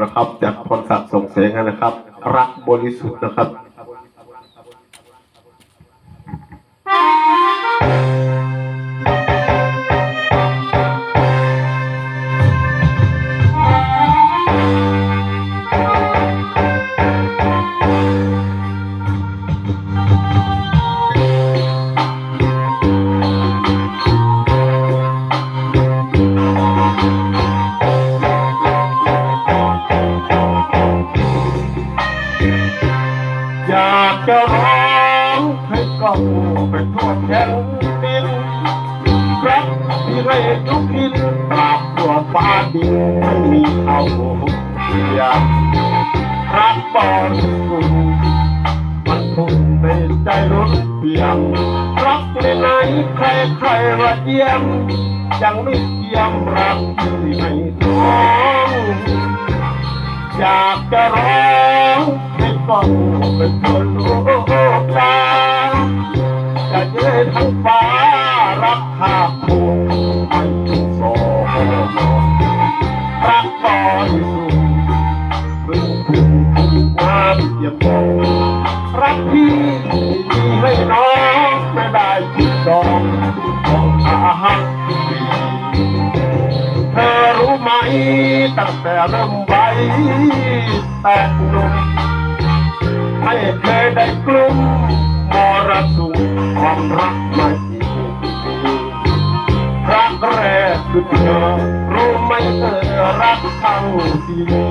นะครับจากพรศักดิ์ส่งเสียงนะครับ รักบริสุทธิ์นะครับากจะร้องให้กล้องไปทั่วแผ่นดินรักที่ไรทุกทินปราบตัวฟ้าดินไม่มีเขาเทียมรักบริสุทธิ์มันทุ่มในใจรุนเพียงรักในไหนใครใครๆว่าเยียมยังไม่เทียมรักที่ให้ท้องอยากจะร้องให้ฟังเป็นคน ทั้งฟ้ารักข้าคงไม่ทุกสองรักบริสุทธิ์พึ่งพึ่งพึ่งความเยี่ยมมองรักพี่ที่ให้น้องไม่ได้คิดดองของอาหักเธอรู้ไหมตั้งแต่เริ่มใบแต่หนุ่มไม่เคยได้กลุ่ม มรสุความรักใหม่รักแรกคือเธอรู้ไหมเธอรักเท่าที่มี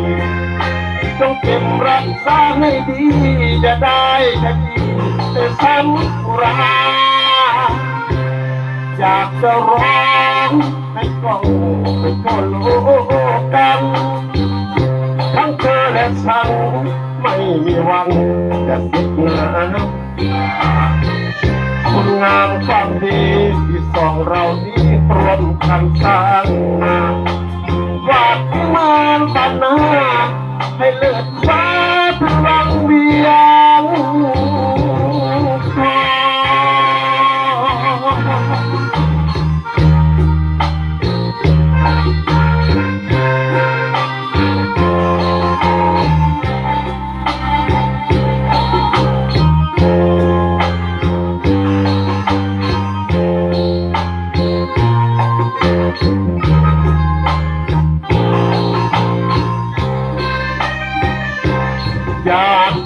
จงเก็บรักษาให้ดีจะได้แค่ดีแต่สันราอยากจะร้องให้กอง มีหวังจะสิบน้ำคุณงามความดีที่สองเรานี้รวมกันสร้างมาวาดที่มานปันนาให้เลิศฟ้าพลังเบียงทอง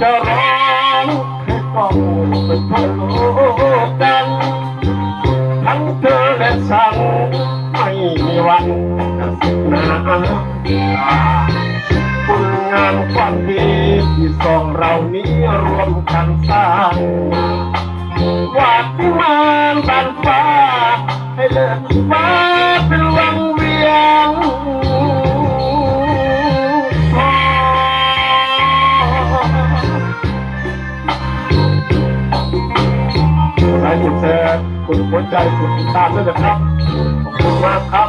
จะร้องให้กล้องเป็นทั่วโลกันทั้งเธอและฉันไม่มีวันจะสิ้นนาคุณงามความดีที่สองเรานี้รวมกันสร้างวาดที่มานบันฟ้าให้เลิศฟ้า แชร์กดหัวใจกดติดตามด้วยนะครับ ขอบคุณมากครับ